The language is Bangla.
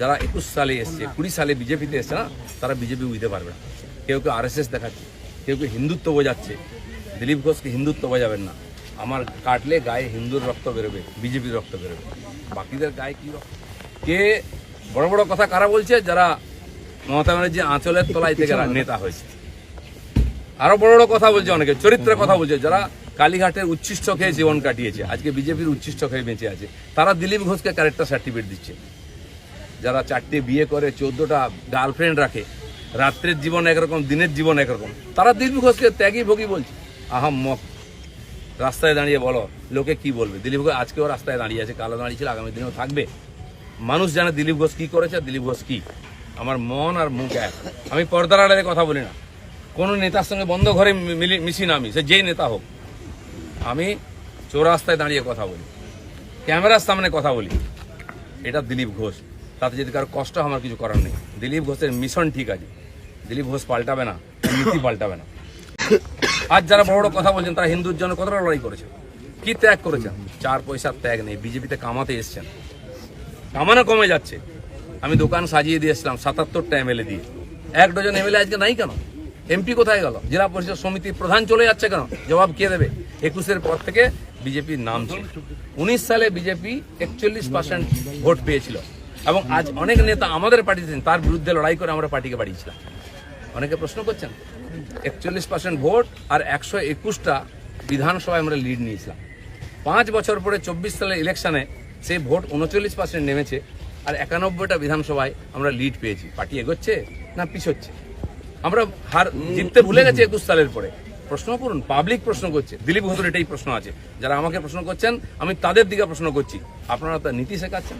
যারা একুশ সালে এসছে কুড়ি সালে বিজেপিতে এসছে না তারা বিজেপি বুঝতে পারবে না। কেউ কেউ আরএসএস দেখাচ্ছে কেউ কেউ হিন্দুত্ব বোঝাচ্ছে। দিলীপ ঘোষকে হিন্দুত্ব বোঝাবেন না। আমার কাটলে গায়ে হিন্দুর রক্ত বেরোবে বিজেপির রক্ত বেরোবে। বাকিদের গায়ে কি রক্ত? কে? বড় বড় কথা কারা বলছে? যারা মমতা ব্যানার্জি আঁচলের তলায় থেকে নেতা হয়েছে। আরও বড় বড় কথা বলছে অনেকে চরিত্রের কথা বলছে। যারা কালীঘাটের উচ্ছিষ্ট খেয়ে জীবন কাটিয়েছে আজকে বিজেপির উচ্ছিষ্ট খেয়ে বেঁচে আছে তারা দিলীপ ঘোষকে ক্যারেক্টার সার্টিফিকেট দিচ্ছে। যারা চারটে বিয়ে করে, চোদ্দটা গার্লফ্রেন্ড রাখে, রাত্রের জীবন একরকম, দিনের জীবন একরকম, তারা দিলীপ ঘোষকে ত্যাগী ভোগী বলছে। আহাম মক। রাস্তায় দাঁড়িয়ে বলো, লোকে কি বলবে? দিলীপ ঘোষ আজকেও রাস্তায় দাঁড়িয়ে আছে, কালো দাঁড়িয়েছিল আগামী দিনেও থাকবে। মানুষ জানে দিলীপ ঘোষ কী করেছে আর দিলীপ ঘোষ কী। আমার মন আর মুখ এক। আমি পর্দার আড়ালে কথা বলি না। কোনো নেতার সঙ্গে বন্ধ ঘরে মিলি, মিশি না আমি, সে যেই নেতা হোক। আমি চৌরাস্তায় দাঁড়িয়ে কথা বলি। ক্যামেরার সামনে কথা বলি। এটা দিলীপ ঘোষ। তাতে যদি কারও কষ্ট আমার কিছু করার নেই। দিলীপ ঘোষের মিশন ঠিক আছে। দিলীপ ঘোষ পাল্টাবে না নীতি পাল্টাবে না। আজ যারা বড় বড় কথা বলছেন, তারা হিন্দুর জন্য কতটা লড়াই করেছে? কি ত্যাগ করেছেন? চার পয়সার ত্যাগ নেই, বিজেপিতে কামাতে এসছেন। কামানো কমে যাচ্ছে। আমি দোকান সাজিয়ে দিয়েছিলাম সাতাত্তরটা এমএলএ দিয়ে। এক ডজন এমএলএ আজকে নাই কেন? এমপি কোথায় গেল? জেলা পরিষদ সমিতির প্রধান চলে যাচ্ছে কেন? জবাব কে দেবে? একুশের পর থেকে বিজেপির নাম ছিল। উনিশ সালে বিজেপি একচল্লিশ পার্সেন্ট ভোট পেয়েছিল। এবং আজ অনেক নেতা আমাদের পার্টিতে তার বিরুদ্ধে লড়াই করে আমরা পার্টিকে বাড়িয়েছিলাম। অনেকে প্রশ্ন করছেন, একচল্লিশ পার্সেন্ট ভোট আর একশো একুশটা বিধানসভায় আমরা লিড নিয়েছিলাম। পাঁচ বছর পরে চব্বিশ সালের ইলেকশনে সেই ভোট উনচল্লিশ পার্সেন্ট নেমেছে আর একানব্বইটা বিধানসভায় আমরা লিড পেয়েছি। পার্টি এগোচ্ছে না পিছোচ্ছে? আমরা হার জিততে ভুলে গেছি একুশ সালের পরে। প্রশ্ন করুন পাবলিক প্রশ্ন করছে। দিলীপ ঘোষের এটাই প্রশ্ন আছে। যারা আমাকে প্রশ্ন করছেন, আমি তাদের দিকে প্রশ্ন করছি। আপনারা তার নীতি শেখাচ্ছেন?